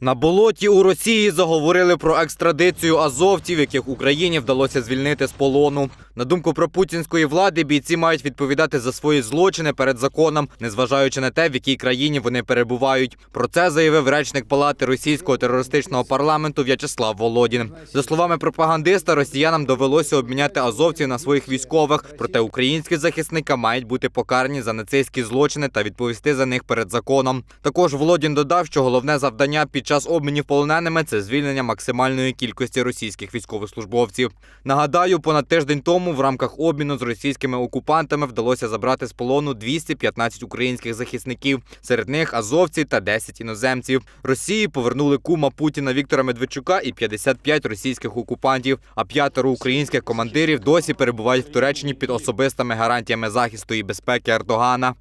На болоті у Росії заговорили про екстрадицію азовців, яких Україні вдалося звільнити з полону. На думку пропутінської влади, бійці мають відповідати за свої злочини перед законом, незважаючи на те, в якій країні вони перебувають. Про це заявив речник палати російського терористичного парламенту В'ячеслав Володін. За словами пропагандиста, росіянам довелося обміняти азовців на своїх військових. Проте українські захисники мають бути покарані за нацистські злочини та відповісти за них перед законом. Також Володін додав, що головне завдання під час обмінів полоненими це звільнення максимальної кількості російських військовослужбовців. Нагадаю, понад тиждень тому в рамках обміну з російськими окупантами вдалося забрати з полону 215 українських захисників. Серед них азовці та 10 іноземців. Росії повернули кума Путіна Віктора Медведчука і 55 російських окупантів. А п'ятеро українських командирів досі перебувають в Туреччині під особистими гарантіями захисту і безпеки Ердогана.